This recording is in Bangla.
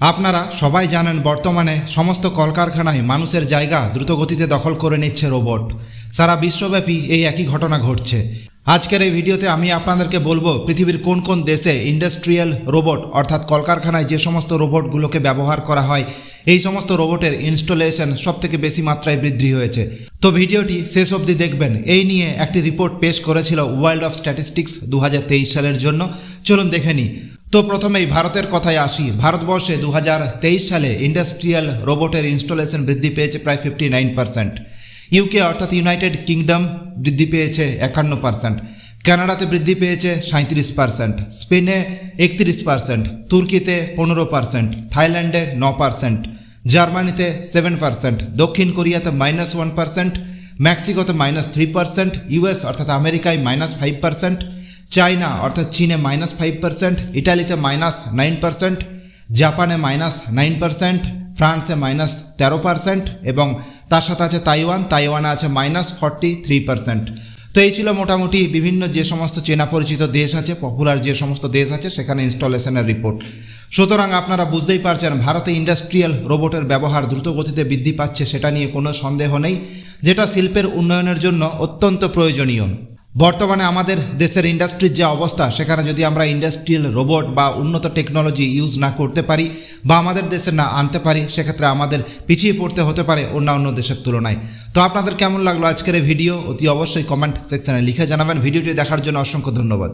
আপনারা সবাই জানেন বর্তমানে সমস্ত কলকারখানায় মানুষের জায়গা দ্রুতগতিতে দখল করে নিচ্ছে রোবট। সারা বিশ্বব্যাপী এই একই ঘটনা ঘটছে। আজকের এই ভিডিওতে আমি আপনাদেরকে বলব পৃথিবীর কোন কোন দেশে ইন্ডাস্ট্রিয়াল রোবট, অর্থাৎ কলকারখানায় যে সমস্ত রোবটগুলোকে ব্যবহার করা হয়, এই সমস্ত রোবটের ইনস্টলেশন সব থেকে বেশি মাত্রায় বৃদ্ধি হয়েছে। তো ভিডিওটি শেষ অবধি দেখবেন। এই নিয়ে একটি রিপোর্ট পেশ করেছিল ওয়ার্ল্ড অফ স্ট্যাটিস্টিক্স দু হাজার তেইশ সালের জন্য। চলুন দেখে নিই। তো প্রথমেই ভারতের কথায় আসি। ভারতবর্ষে দু হাজার তেইশ সালে ইন্ডাস্ট্রিয়াল রোবটের ইনস্টলেশন বৃদ্ধি পেয়েছে প্রায় ফিফটি নাইন পার্সেন্ট। ইউকে অর্থাৎ ইউনাইটেড কিংডম বৃদ্ধি পেয়েছে একান্ন পার্সেন্ট। কানাডাতে বৃদ্ধি পেয়েছে সাঁত্রিশ পার্সেন্ট। স্পেনে একত্রিশ পার্সেন্ট। তুর্কিতে পনেরো পার্সেন্ট। থাইল্যান্ডে ন পার্সেন্ট। জার্মানিতে সেভেন পার্সেন্ট। দক্ষিণ কোরিয়াতে মাইনাস ওয়ান পার্সেন্ট। মেক্সিকোতে মাইনাস থ্রি পার্সেন্ট। ইউএস অর্থাৎ আমেরিকায় মাইনাস ফাইভ পার্সেন্ট। চায়না, অর্থাৎ চীনে মাইনাস ফাইভ পার্সেন্ট ইটালিতে মাইনাস নাইন পার্সেন্ট জাপানে মাইনাস নাইন পার্সেন্ট ফ্রান্সে মাইনাস তেরো পার্সেন্ট এবং তার সাথে আছে তাইওয়ান, তাইওয়ানে আছে মাইনাস ফর্টি থ্রি পার্সেন্ট তো এই ছিল মোটামুটি বিভিন্ন যে সমস্ত চেনা পরিচিত দেশ আছে পপুলার যে সমস্ত দেশ আছে, সেখানে ইনস্টলেশনের রিপোর্ট সুতরাং আপনারা বুঝতেই পারছেন, ভারতে ইন্ডাস্ট্রিয়াল রোবটের ব্যবহার দ্রুত গতিতে বৃদ্ধি পাচ্ছে, সেটা নিয়ে কোনো সন্দেহ নেই, যেটা শিল্পের উন্নয়নের জন্য অত্যন্ত প্রয়োজনীয়। বর্তমানে আমাদের দেশের ইন্ডাস্ট্রির যে অবস্থা, সেখানে যদি আমরা ইন্ডাস্ট্রিয়াল রোবট বা উন্নত টেকনোলজি ইউজ না করতে পারি বা আমাদের দেশে না আনতে পারি, সেক্ষেত্রে আমাদের পিছিয়ে পড়তে হতে পারে অন্যান্য দেশের তুলনায়। তো আপনাদের কেমন লাগল আজকের ভিডিও অতি অবশ্যই কমেন্ট সেকশানে লিখে জানাবেন। ভিডিওটি দেখার জন্য অসংখ্য ধন্যবাদ।